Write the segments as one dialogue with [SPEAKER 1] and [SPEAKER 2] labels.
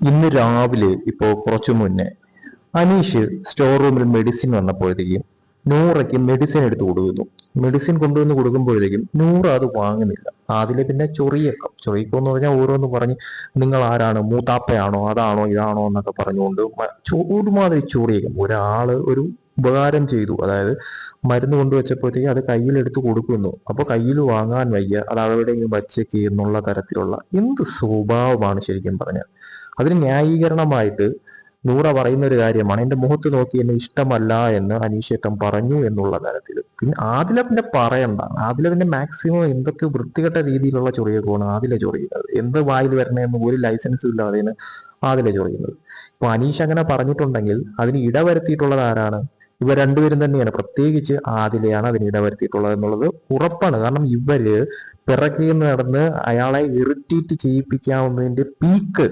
[SPEAKER 1] ഇന്ന് രാവിലെ ഇപ്പോ കുറച്ചു മുന്നേ അനീഷ് സ്റ്റോർ റൂമിൽ മെഡിസിൻ വന്നപ്പോഴത്തേക്കും നൂറയ്ക്ക് മെഡിസിൻ എടുത്ത് കൊടുക്കുന്നു. മെഡിസിൻ കൊണ്ടുവന്ന് കൊടുക്കുമ്പോഴത്തേക്കും നൂറ് അത് വാങ്ങുന്നില്ല. അതിൽ പിന്നെ ചൊറിയക്കം. ചൊറിയക്കം എന്ന് പറഞ്ഞാൽ ഓരോന്ന് പറഞ്ഞ് നിങ്ങൾ ആരാണ് മൂത്താപ്പയാണോ? അതാണോ? ഇതാണോ? എന്നൊക്കെ പറഞ്ഞുകൊണ്ട് ഒരുമാതിരി ചൊറിയക്കം. ഒരാൾ ഒരു ഉപകാരം ചെയ്തു. അതായത് മരുന്ന് കൊണ്ടുവച്ചപ്പോഴത്തേക്ക് അത് കയ്യിലെടുത്ത് കൊടുക്കുന്നു. അപ്പൊ കയ്യിൽ വാങ്ങാൻ വയ്യ. അത് അവിടെയെങ്കിലും വച്ചേക്ക് എന്നുള്ള തരത്തിലുള്ള എന്ത് സ്വഭാവമാണ് ശരിക്കും പറഞ്ഞാൽ? അതിന് ന്യായീകരണമായിട്ട് നൂറ പറയുന്ന ഒരു കാര്യമാണ് എന്റെ മുഖത്ത് നോക്കി എന്നെ ഇഷ്ടമല്ല എന്ന് അനീഷേട്ടൻ പറഞ്ഞു എന്നുള്ള തരത്തിൽ. പിന്നെ ആദില പിന്നെ പറയണ്ട ആദില പിന്നെ മാക്സിമം എന്തൊക്കെ വൃത്തികെട്ട രീതിയിലുള്ള ചൊറിയൊക്കെയാണ് ആദില ചൊറിയുന്നത്? എന്ത് വായിൽ വരണേന്ന് ഒരു ലൈസൻസും ഇല്ലാതെയാണ് ആദില ചൊറിയുന്നത്. ഇപ്പൊ അനീഷ് അങ്ങനെ പറഞ്ഞിട്ടുണ്ടെങ്കിൽ അതിന് ഇടവരുത്തിയിട്ടുള്ളത് ആരാണ്? ഇവ രണ്ടുപേരും തന്നെയാണ്. പ്രത്യേകിച്ച് ആദിലയാണ് അതിന് ഇടവരുത്തിയിട്ടുള്ളത് എന്നുള്ളത് ഉറപ്പാണ്. കാരണം ഇവർ പിറകെ നടന്ന് അയാളെ ഇറിറ്റേറ്റ് ചെയ്യിപ്പിക്കാവുന്നതിന്റെ പീക്ക്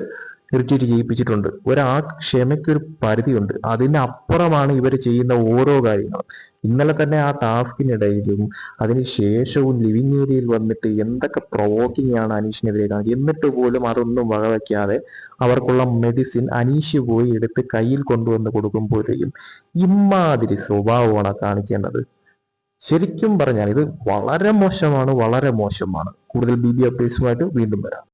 [SPEAKER 1] ഇറിറ്റേറ്റ് ചെയ്യിപ്പിച്ചിട്ടുണ്ട്. ഒരാ ക്ഷമയ്ക്കൊരു പരിധിയുണ്ട്. അതിനപ്പുറമാണ് ഇവർ ചെയ്യുന്ന ഓരോ കാര്യങ്ങളും. ഇന്നലെ തന്നെ ആ ടാസ്കിനിടയിലും അതിന് ശേഷവും ലിവിങ് ഏരിയയിൽ വന്നിട്ട് എന്തൊക്കെ പ്രൊവോക്കിംഗ് ആണ് അനീഷിനെതിരെ കാണിച്ചത്. എന്നിട്ട് പോലും അതൊന്നും വകവയ്ക്കാതെ അവർക്കുള്ള മെഡിസിൻ അനീഷ് പോയി എടുത്ത് കയ്യിൽ കൊണ്ടുവന്ന് കൊടുക്കുമ്പോഴേക്കും ഇമ്മാതിരി സ്വഭാവമാണ് കാണിക്കേണ്ടത്. ശരിക്കും പറഞ്ഞാൽ ഇത് വളരെ മോശമാണ് വളരെ മോശമാണ്. കൂടുതൽ ബി ബി അപ്ഡേറ്റ്സുമായിട്ട് വീണ്ടും വരാം.